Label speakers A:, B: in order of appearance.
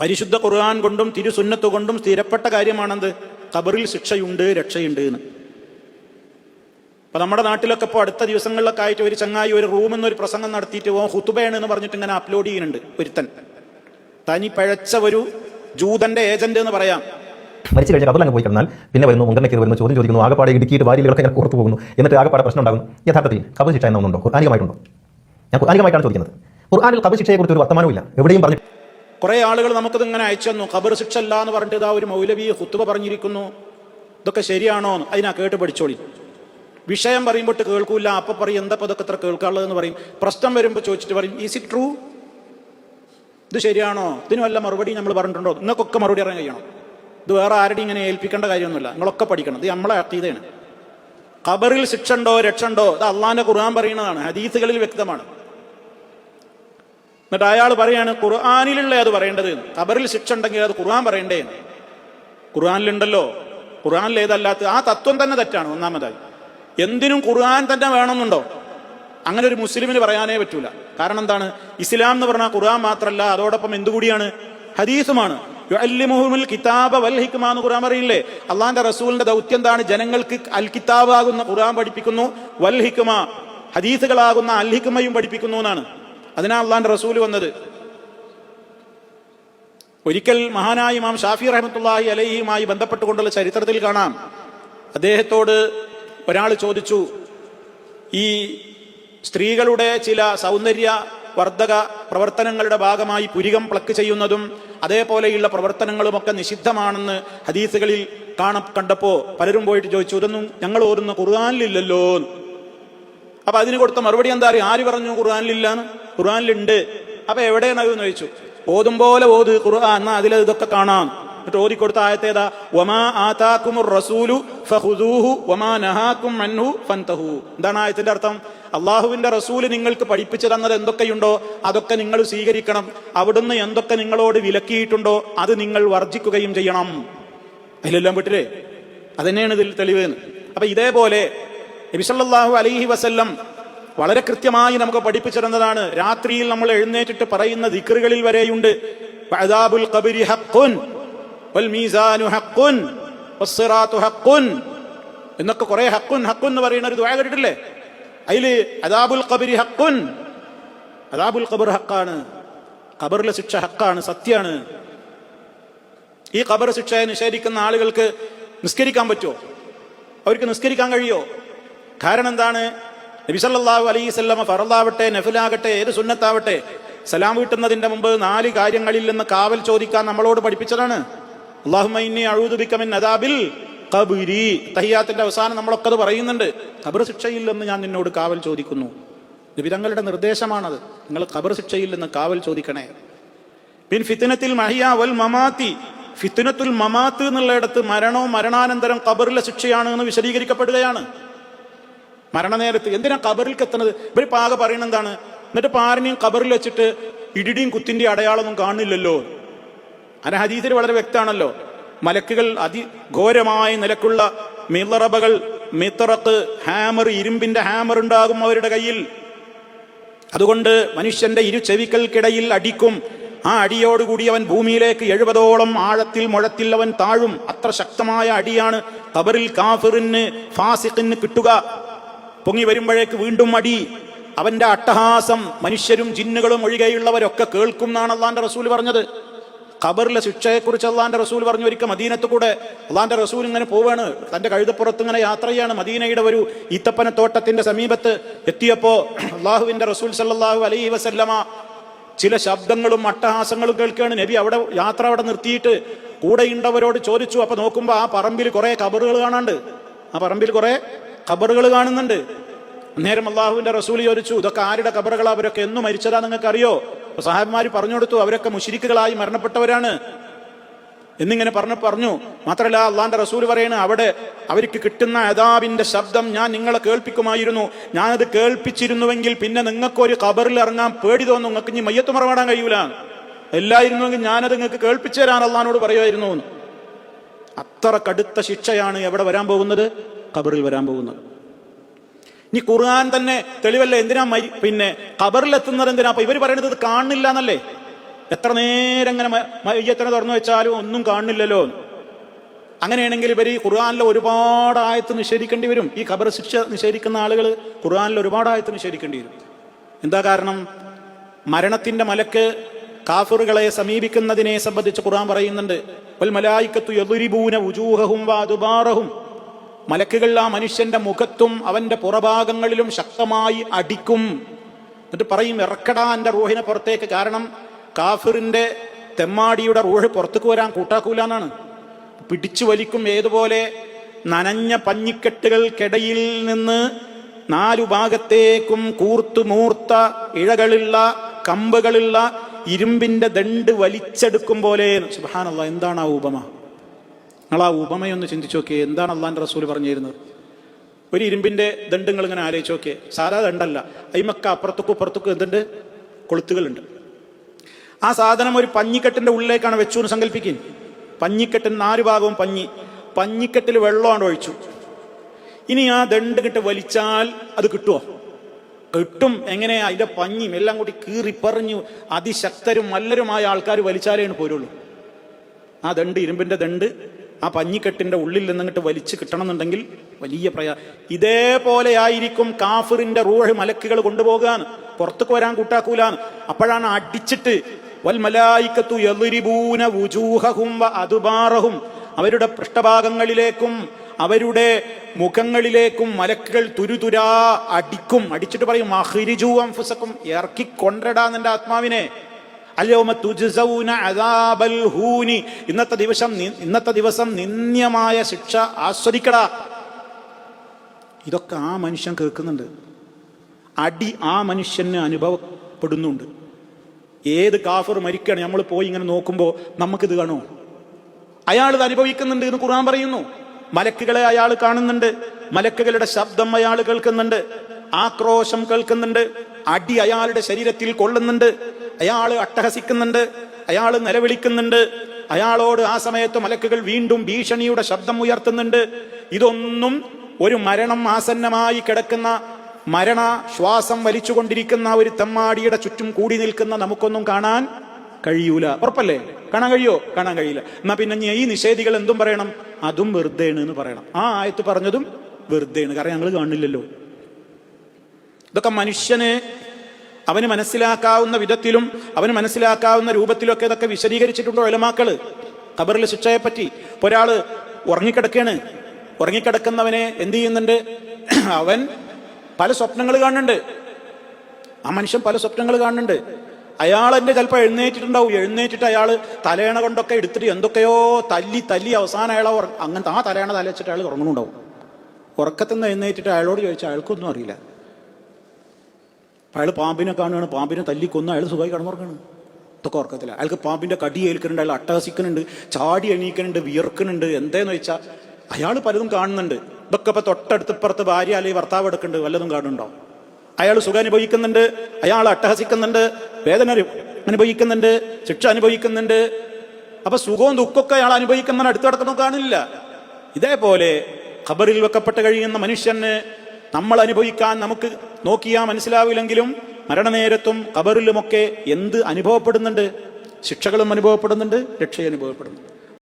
A: പരിശുദ്ധ ഖുർആൻ കൊണ്ടും തിരുസുന്നത്ത് കൊണ്ടും സ്ഥിരപ്പെട്ട കാര്യമാണെന്ത്? ഖബറിൽ ശിക്ഷയുണ്ട് രക്ഷയുണ്ട് എന്ന്. അപ്പൊ നമ്മുടെ നാട്ടിലൊക്കെ ഇപ്പോൾ അടുത്ത ദിവസങ്ങളിലൊക്കെ ആയിട്ട് ഒരു ചങ്ങായി ഒരു റൂം എന്നൊരു പ്രസംഗം നടത്തിയിട്ട് ഓ ഹുത്തുബയാണ് എന്ന് പറഞ്ഞിട്ട് ഇങ്ങനെ അപ്ലോഡ് ചെയ്യുന്നുണ്ട് ഒരുത്തൻ. തനി പഴച്ച ഒരു ജൂതന്റെ ഏജന്റ് എന്ന് പറയാം.
B: മരിച്ചു കഴിഞ്ഞാൽ കബറിലങ്ങ് പോയി കിടന്നാൽ പിന്നെ വരുന്നു മുങ്കണ്ണയ്ക്ക് വരുന്നു ചോദ്യം ചോദിക്കുന്നു ആകപ്പാടെ ഇടുക്കിയിട്ട് വാരിയിലൊക്കെ ഞാൻ പുറത്തു പോകുന്നു എന്നിട്ട് ആകപ്പാടെ പ്രശ്നം ഉണ്ടാകുന്നു. യഥാർത്ഥത്തിൽ കബർ ശിക്ഷ എന്നൊന്നുണ്ടോ? ഖുർആാനികമായിട്ടുണ്ടോ? ഞാൻ ഖുർആാനികമായിട്ടാണ് ചോദിക്കുന്നത്. ഖുർആാനിൽ കബർ ശിക്ഷയെക്കുറിച്ച് ഒരു വർത്തമാനമില്ല എവിടെയും പറഞ്ഞു
A: കുറെ ആളുകൾ നമുക്കത് ഇങ്ങനെ അയച്ചു തന്നു. ഖബർ ശിക്ഷ അല്ല എന്ന് പറഞ്ഞിട്ട് ഇതാ ഒരു മൗലവി ഹുത്തുവ പറഞ്ഞിരിക്കുന്നു. ഇതൊക്കെ ശരിയാണോ എന്ന് അതിനാ കേട്ട് പഠിച്ചോളി. വിഷയം പറയുമ്പോൾ കേൾക്കൂല. അപ്പൊ പറയും എന്താ ഇതൊക്കെ ഇത്ര കേൾക്കാനുള്ളതെന്ന് പറയും. പ്രശ്നം വരുമ്പോൾ ചോദിച്ചിട്ട് പറയും ഈസ് ഇറ്റ് ട്രൂ ഇത് ശരിയാണോ? ഇതിന് വല്ല മറുപടി നമ്മൾ പറഞ്ഞിട്ടുണ്ടോ? നിങ്ങൾക്കൊക്കെ മറുപടി അറിയാൻ കഴിയണം. ഇത് വേറെ ആരുടെയും ഇങ്ങനെ ഏൽപ്പിക്കേണ്ട കാര്യമൊന്നുമില്ല. നിങ്ങളൊക്കെ പഠിക്കണം. ഇത് നമ്മളെ അക്കീതയാണ്. ഖബറിൽ ശിക്ഷ ഉണ്ടോ രക്ഷ ഉണ്ടോ ഇത് അള്ളാന്റെ ഖുർആൻ പറയുന്നതാണ്. ഹദീസുകളിൽ വ്യക്തമാണ്. എന്നിട്ട് അയാൾ പറയാണ് ഖുർആാനിലുള്ള അത് പറയേണ്ടത്. ഖബറിൽ ശിക്ഷ ഉണ്ടെങ്കിൽ അത് ഖുർആൻ പറയണ്ടേ ഖുർആാനിലുണ്ടല്ലോ. ഖുർആാനിൽ ഏതല്ലാത്ത ആ തത്വം തന്നെ തെറ്റാണ് ഒന്നാമതായി. എന്തിനും ഖുർആൻ തന്നെ വേണമെന്നുണ്ടോ? അങ്ങനെ ഒരു മുസ്ലിമിന് പറയാനേ പറ്റൂല. കാരണം എന്താണ്? ഇസ്ലാം എന്ന് പറഞ്ഞാൽ ഖുർആൻ മാത്രമല്ല അതോടൊപ്പം എന്തുകൂടിയാണ്? ഹദീസുമാണ്. കിതാബ വൽ ഖുർആൻ പറയില്ലേ? അള്ളാന്റെ റസൂലിന്റെ ദൗത്യം എന്താണ്? ജനങ്ങൾക്ക് അൽ കിതാബാകുന്ന ഖുർആൻ പഠിപ്പിക്കുന്നു വൽ ഹിക്മ. ഹദീസുകളാകുന്ന അൽ ഹിക്മയും പഠിപ്പിക്കുന്നു എന്നാണ്. അതിനാ അള്ളാന്റെ റസൂൽ വന്നത്. ഒരിക്കൽ മഹാനായ ഇമാം ഷാഫി റഹ്മത്തുള്ളാഹി അലഹിയുമായി ബന്ധപ്പെട്ടുകൊണ്ടുള്ള ചരിത്രത്തിൽ കാണാം. അദ്ദേഹത്തോട് ഒരാൾ ചോദിച്ചു ഈ സ്ത്രീകളുടെ ചില സൗന്ദര്യ വർദ്ധക പ്രവർത്തനങ്ങളുടെ ഭാഗമായി പുരികം പ്ലക്ക് ചെയ്യുന്നതും അതേപോലെയുള്ള പ്രവർത്തനങ്ങളുമൊക്കെ നിഷിദ്ധമാണെന്ന് ഹദീസുകളിൽ കാണ കണ്ടപ്പോൾ പലരും പോയിട്ട് ചോദിച്ചു ഇതൊന്നും ഞങ്ങൾ ഓരുന്ന ഖുർആാനിലില്ലല്ലോ. അപ്പൊ അതിന് കൊടുത്ത മറുപടി എന്താ അറിയാം? ആര് പറഞ്ഞു ഖുർആാനിലില്ലാന്ന്? ഖുർആാനിലുണ്ട്. അപ്പൊ എവിടെയാണ് എന്ന് ചോദിച്ചു. ഓതും പോലെ ഓത് ഖുർആൻ എന്നാ അതിൽ ഇതൊക്കെ കാണാം. എന്നിട്ട് ഓതിക്കൊടുത്ത ആയത്തേതാ വമാ ആതാക്കും റസൂലു ഫഖുദൂഹു വമാ നഹാക്കും അൻഹു ഫൻതഹു. എന്താണ് ആയത്തിന്റെ അർത്ഥം? അള്ളാഹുവിന്റെ റസൂൽ നിങ്ങൾക്ക് പഠിപ്പിച്ചു തന്നത് എന്തൊക്കെയുണ്ടോ അതൊക്കെ നിങ്ങൾ സ്വീകരിക്കണം. അവിടുന്ന് എന്തൊക്കെ നിങ്ങളോട് വിലക്കിയിട്ടുണ്ടോ അത് നിങ്ങൾ വർജിക്കുകയും ചെയ്യണം. അതിലെല്ലാം വിട്ടില്ലേ അതന്നെയാണ് ഇതിൽ തെളിവ്. അപ്പൊ ഇതേപോലെ നബിസല്ലാഹു അലൈഹി വസല്ലം വളരെ കൃത്യമായി നമുക്ക് പഠിപ്പിച്ചിരുന്നതാണ്. രാത്രിയിൽ നമ്മൾ എഴുന്നേറ്റിട്ട് പറയുന്ന ദിക്കറുകളിൽ വരെയുണ്ട്. എന്നൊക്കെ കുറെ ഹക്കുൻ ഹക്കുൻ എന്ന് പറയുന്ന ഒരു ദുആ കേട്ടിട്ടില്ലേ? അതിൽ അദാബുൽ കബിരി ഹക്കുൻ അദാബുൽ ഖബർ ഹക്കാണ് ഖബറിലെ ശിക്ഷ ഹക്കാണ് സത്യാണ്. ഈ ഖബർ ശിക്ഷയെ നിഷേധിക്കുന്ന ആളുകൾക്ക് നിസ്കരിക്കാൻ പറ്റുമോ? അവർക്ക് നിസ്കരിക്കാൻ കഴിയോ കാരണം എന്താണ്? നബിസല്ലാഹു അലൈസല്ലമ ഫറലാവട്ടെ നഫിലാകട്ടെ ഏത് സുന്നത്താവട്ടെ സലാം വീട്ടുന്നതിന്റെ മുമ്പ് നാല് കാര്യങ്ങളിൽ നിന്ന് കാവൽ ചോദിക്കാൻ നമ്മളോട് പഠിപ്പിച്ചതാണ്. അള്ളാഹുമൈനി അഴുതുബിക്കമിൻ അദാബിൽ കബുരി തഹിയാത്തിന്റെ അവസാനം നമ്മളൊക്കെ അത് പറയുന്നുണ്ട്. ഖബർ ശിക്ഷയിൽ നിന്ന് ഞാൻ നിന്നോട് കാവൽ ചോദിക്കുന്നു. നബിതങ്ങളുടെ നിർദ്ദേശമാണത്. നിങ്ങൾ ഖബർ ശിക്ഷയിൽ നിന്ന് കാവൽ ചോദിക്കണേ. പിൻ ഫിത്തിനത്തിൽ മഹിയ വൽ മമാത്തി. ഫിത്തിനത്തുൽ മമാത്ത് എന്നുള്ളിടത്ത് മരണവും മരണാനന്തരം ഖബറിലെ ശിക്ഷയാണ് എന്ന് വിശദീകരിക്കപ്പെടുകയാണ്. മരണനേരത്ത് എന്തിനാ കബറിൽ എത്തണത് ഇവർ പാക പറയുന്നത് എന്താണ്? എന്നിട്ട് പാരനെയും കബറിൽ വെച്ചിട്ട് ഇടിടിയും കുത്തിന്റെ അടയാളമൊന്നും കാണില്ലല്ലോ അന ഹദീസിൽ വളരെ വ്യക്തമാണല്ലോ. മലക്കുകൾ അതിഘോരമായ നിലക്കുള്ള മിളറബകൾ മിത്തറത്ത് ഹാമർ ഇരുമ്പിന്റെ ഹാമർ ഉണ്ടാകും അവരുടെ കയ്യിൽ. അതുകൊണ്ട് മനുഷ്യന്റെ ഇരു ചെവികൾക്കിടയിൽ അടിക്കും. ആ അടിയോടുകൂടി അവൻ ഭൂമിയിലേക്ക് എഴുപതോളം ആഴത്തിൽ മുഴത്തിൽ അവൻ താഴും. അത്ര ശക്തമായ അടിയാണ് കബറിൽ കാഫിറിന് ഫാസിഖിന് കിട്ടുക. പൊങ്ങി വരുമ്പോഴേക്ക് വീണ്ടും മടി. അവന്റെ അട്ടഹാസം മനുഷ്യരും ജിന്നുകളും ഒഴികെയുള്ളവരൊക്കെ കേൾക്കും എന്നാണ് അള്ളാന്റെ റസൂൽ പറഞ്ഞത്. ഖബറിലെ ശിക്ഷയെക്കുറിച്ച് അള്ളാന്റെ റസൂൽ പറഞ്ഞു ഒരിക്കൽ മദീനത്ത് കൂടെ അള്ളാന്റെ റസൂൽ ഇങ്ങനെ പോവാണ്. തന്റെ കഴുതപ്പുറത്ത് ഇങ്ങനെ യാത്ര ചെയ്യാണ് മദീനയുടെ ഒരു ഈത്തപ്പനത്തോട്ടത്തിന്റെ സമീപത്ത് എത്തിയപ്പോ അള്ളാഹുവിന്റെ റസൂൽ സല്ലാഹു അലൈ വസല്ലമ ചില ശബ്ദങ്ങളും അട്ടഹാസങ്ങളും കേൾക്കുകയാണ്. നബി അവിടെ യാത്ര അവിടെ നിർത്തിയിട്ട് കൂടെയുണ്ടവരോട് ചോദിച്ചു. അപ്പൊ നോക്കുമ്പോ ആ പറമ്പിൽ കുറെ കബറുകൾ കാണാണ്ട്. ആ പറമ്പിൽ കുറെ ഖബറുകൾ കാണുന്നുണ്ട്. അന്നേരം അള്ളാഹുവിന്റെ റസൂൽ ചോദിച്ചു ഇതൊക്കെ ആരുടെ ഖബറുകളാ? അവരൊക്കെ എന്നു മരിച്ചതാ നിങ്ങൾക്ക് അറിയോ സാഹബന്മാർ പറഞ്ഞു കൊടുത്തു അവരൊക്കെ മുഷിരിക്കുകളായി മരണപ്പെട്ടവരാണ്. എന്നിങ്ങനെ പറഞ്ഞു പറഞ്ഞു മാത്രമല്ല അള്ളാന്റെ റസൂൽ പറയണ അവിടെ അവർക്ക് കിട്ടുന്ന അതാബിന്റെ ശബ്ദം ഞാൻ നിങ്ങളെ കേൾപ്പിക്കുമായിരുന്നു. ഞാനത് കേൾപ്പിച്ചിരുന്നുവെങ്കിൽ പിന്നെ നിങ്ങൾക്ക് ഒരു ഖബറിൽ ഇറങ്ങാൻ പേടി തോന്നും നിങ്ങൾക്ക് ഇനി മയ്യത്ത് മറവാടാൻ കഴിയൂല. എല്ലായിരുന്നുവെങ്കിൽ ഞാനത് നിങ്ങൾക്ക് കേൾപ്പിച്ചു തരാൻ അള്ളഹാനോട് പറയുമായിരുന്നു. അത്ര കടുത്ത ശിക്ഷയാണ് എവിടെ വരാൻ പോകുന്നത്? ഖബറിൽ വരാൻ പോകുന്നത്. ഇനി ഖുർആൻ തന്നെ തെളിവല്ലേ? എന്തിനാ പിന്നെ ഖബറിലെത്തുന്നത് എന്തിനാ? അപ്പൊ ഇവർ പറയുന്നത് കാണുന്നില്ല എന്നല്ലേ എത്ര നേരം അങ്ങനെ മയ്യത്തിനെ തുറന്നു വെച്ചാലും ഒന്നും കാണുന്നില്ലല്ലോ. അങ്ങനെയാണെങ്കിൽ ഇവർ ഈ ഖുർആാനിലെ ഒരുപാട് ആയത്ത് നിഷേധിക്കേണ്ടി വരും. ഈ ഖബർ ശിക്ഷ നിഷേധിക്കുന്ന ആളുകൾ ഖുർആാനിൽ ഒരുപാട് ആയത്ത് നിഷേധിക്കേണ്ടി വരും. എന്താ കാരണം? മരണത്തിന്റെ മലക്ക് കാഫറുകളെ സമീപിക്കുന്നതിനെ സംബന്ധിച്ച് ഖുർആൻ പറയുന്നുണ്ട്. വൽ മലായിക്കത്തു യദുരിബൂന ഉജൂഹവും വാദുബാറഹും. മലക്കുകൾ ആ മനുഷ്യന്റെ മുഖത്തും അവന്റെ പുറഭാഗങ്ങളിലും ശക്തമായി അടിക്കും. എന്നിട്ട് പറയും ഇറക്കടാ എന്റെ റൂഹിനെ പുറത്തേക്ക്. കാരണം കാഫിറിന്റെ തെമ്മാടിയുടെ റൂഹ് പുറത്തേക്ക് വരാൻ കൂട്ടാക്കൂല എന്നാണ് പിടിച്ചു വലിക്കും ഏതുപോലെ നനഞ്ഞ പഞ്ഞിക്കെട്ടുകൾക്കിടയിൽ നിന്ന് നാലു ഭാഗത്തേക്കും കൂർത്തു മൂർത്ത ഇഴകളുള്ള കമ്പുകളുള്ള ഇരുമ്പിന്റെ ദണ്ട് വലിച്ചെടുക്കും പോലെ. സുബാനല്ല എന്താണ് ആ ഉപമ? നിങ്ങൾ ആ ഉപമയൊന്ന് ചിന്തിച്ചു നോക്കിയേ എന്താണ് അള്ളാന്റെ റസൂൽ പറഞ്ഞു തരുന്നത് ഒരു ഇരുമ്പിന്റെ ദണ്ടുകൾ ഇങ്ങനെ ആലോചിച്ച് നോക്കിയേ സാധാ ദണ്ടല്ല അയിമക്ക അപ്പുറത്തുക്കും ഇപ്പുറത്തേക്കും എന്തുണ്ട്? കൊളുത്തുകളുണ്ട്. ആ സാധനം ഒരു പഞ്ഞിക്കെട്ടിന്റെ ഉള്ളിലേക്കാണ് വെച്ചു എന്ന് സങ്കല്പിക്കും. പഞ്ഞിക്കെട്ടിന് നാല് ഭാഗവും പഞ്ഞി. പഞ്ഞിക്കെട്ടിൽ വെള്ളമാണ് ഒഴിച്ചു. ഇനി ആ ദണ്ട് കിട്ട് വലിച്ചാൽ അത് കിട്ടുമോ കിട്ടും. എങ്ങനെയാ അതിന്റെ പഞ്ഞിയും എല്ലാം കൂടി കീറിപ്പറിഞ്ഞു അതിശക്തരും നല്ലരുമായ ആൾക്കാർ വലിച്ചാലേ പോരുള്ളൂ. ആ ദണ്ട് ഇരുമ്പിന്റെ ദണ്ട് ആ പഞ്ഞിക്കെട്ടിന്റെ ഉള്ളിൽ നിന്നിട്ട് വലിച്ചു കിട്ടണമെന്നുണ്ടെങ്കിൽ വലിയ പ്രയാ ഇതേപോലെ ആയിരിക്കും കാഫിറിന്റെ റൂഹ് മലക്കുകൾ കൊണ്ടുപോകാൻ. പുറത്തേക്ക് വരാൻ കൂട്ടാക്കൂലാന്ന്. അപ്പോഴാണ് അടിച്ചിട്ട് വൽ വ അവരുടെ പൃഷ്ഠഭാഗങ്ങളിലേക്കും അവരുടെ മുഖങ്ങളിലേക്കും മലക്കുകൾ തുരുതുരാ അടിക്കും. അടിച്ചിട്ട് പറയും ഇറക്കിക്കൊണ്ടടാ നിന്റെ ആത്മാവിനെ. ഇന്നത്തെ ദിവസം ഇന്നത്തെ ദിവസം നിന്ദ്യമായ ശിക്ഷ ആസ്വദിക്കടാ. ഇതൊക്കെ ആ മനുഷ്യൻ കേൾക്കുന്നുണ്ട്. അടി ആ മനുഷ്യന് അനുഭവപ്പെടുന്നുണ്ട്. ഏത് കാഫർ മരിക്കുകയാണ് നമ്മൾ പോയി ഇങ്ങനെ നോക്കുമ്പോൾ നമുക്കിത് കാണുമോ? അയാൾ ഇത് അനുഭവിക്കുന്നുണ്ട് എന്ന് ഖുർആൻ പറയുന്നു. മലക്കുകളെ അയാൾ കാണുന്നുണ്ട്. മലക്കുകളുടെ ശബ്ദം അയാൾ കേൾക്കുന്നുണ്ട്. ആക്രോശം കേൾക്കുന്നുണ്ട്. അടി അയാളുടെ ശരീരത്തിൽ കൊള്ളുന്നുണ്ട്. അയാൾ അട്ടഹസിക്കുന്നുണ്ട് അയാൾ നിലവിളിക്കുന്നുണ്ട് അയാളോട് ആ സമയത്ത് മലക്കുകൾ വീണ്ടും ഭീഷണിയുടെ ശബ്ദം ഉയർത്തുന്നുണ്ട്. ഇതൊന്നും ഒരു മരണം ആസന്നമായി കിടക്കുന്ന മരണ ശ്വാസം വലിച്ചുകൊണ്ടിരിക്കുന്ന ഒരു തെമ്മാടിയുടെ ചുറ്റും കൂടി നിൽക്കുന്ന നമുക്കൊന്നും കാണാൻ കഴിയൂല. ഉറപ്പല്ലേ? കാണാൻ കഴിയോ? കാണാൻ കഴിയില്ല. എന്നാ പിന്നെ ഈ നിഷേധികൾ എന്തും പറയണം? അതും വെറുതെയാണ് എന്ന് പറയണം. ആ ആയത്ത് പറഞ്ഞതും വെറുതെയാണ്. കാരണം ഞങ്ങൾ കാണില്ലല്ലോ ഇതൊക്കെ മനുഷ്യന് അവന് മനസ്സിലാക്കാവുന്ന വിധത്തിലും അവന് മനസ്സിലാക്കാവുന്ന രൂപത്തിലൊക്കെ ഇതൊക്കെ വിശദീകരിച്ചിട്ടുണ്ടോ ഒലമാക്കൾ ഖബറിലെ ശിക്ഷയെ പറ്റി ഒരാൾ ഉറങ്ങിക്കിടക്കാണ്. ഉറങ്ങിക്കിടക്കുന്നവനെ എന്ത് ചെയ്യുന്നുണ്ട്? അവൻ പല സ്വപ്നങ്ങൾ കാണുന്നുണ്ട്. ആ മനുഷ്യൻ പല സ്വപ്നങ്ങൾ കാണുന്നുണ്ട്. അയാൾ എന്നെ ചിലപ്പോൾ എഴുന്നേറ്റിട്ടുണ്ടാവും. എഴുന്നേറ്റിട്ട് അയാൾ തലേണ കൊണ്ടൊക്കെ എടുത്തിട്ട് എന്തൊക്കെയോ തല്ലി തല്ലി അവസാനം ഉറ- അങ്ങനത്തെ ആ തലേണ തല വെച്ചിട്ട് അയാൾ ഉറങ്ങുന്നുണ്ടാവും. ഉറക്കത്തുനിന്ന് എഴുന്നേറ്റിട്ട് അയാളോട് ചോദിച്ചാൽ അയാൾക്കൊന്നും അറിയില്ല. അയാൾ പാമ്പിനെ കാണുകയാണ് പാമ്പിനെ തല്ലിക്കൊന്ന് അയാൾ സുഖമായി കിടന്നുറങ്ങാണ് ഇതൊക്കെ ഉറക്കത്തില്ല അയാൾക്ക് പാമ്പിന്റെ കടി ഏൽക്കുന്നുണ്ട് അയാൾ അട്ടഹസിക്കുന്നുണ്ട് ചാടി എണീക്കുന്നുണ്ട് വിയർക്കുന്നുണ്ട് എന്തേന്ന് വെച്ചാൽ അയാൾ പലതും കാണുന്നുണ്ട്. ഇതൊക്കെ ഇപ്പൊ തൊട്ടടുത്ത് ഇപ്പുറത്ത് ഭാര്യ അല്ലെങ്കിൽ ഭർത്താവ് എടുക്കുന്നുണ്ട് വല്ലതും കാണുന്നുണ്ടോ? അയാൾ സുഖം അനുഭവിക്കുന്നുണ്ട് അയാൾ അട്ടഹസിക്കുന്നുണ്ട് വേദന അനു- അനുഭവിക്കുന്നുണ്ട് ശിക്ഷ അനുഭവിക്കുന്നുണ്ട്. അപ്പൊ സുഖവും ദുഃഖമൊക്കെ അയാൾ അനുഭവിക്കുന്നതിന് അടുത്ത് കിടക്കുന്നു കാണില്ല. ഇതേപോലെ ഖബറിൽ വെക്കപ്പെട്ട് കഴിയുന്ന മനുഷ്യന് നമ്മൾ അനുഭവിക്കാൻ നമുക്ക് നോക്കിയാൽ മനസ്സിലാവില്ലെങ്കിലും മരണനേരത്തും കബറിലുമൊക്കെ എന്ത് അനുഭവപ്പെടുന്നുണ്ട്? ശിക്ഷകളും അനുഭവപ്പെടുന്നുണ്ട് രക്ഷയും അനുഭവപ്പെടുന്നുണ്ട്.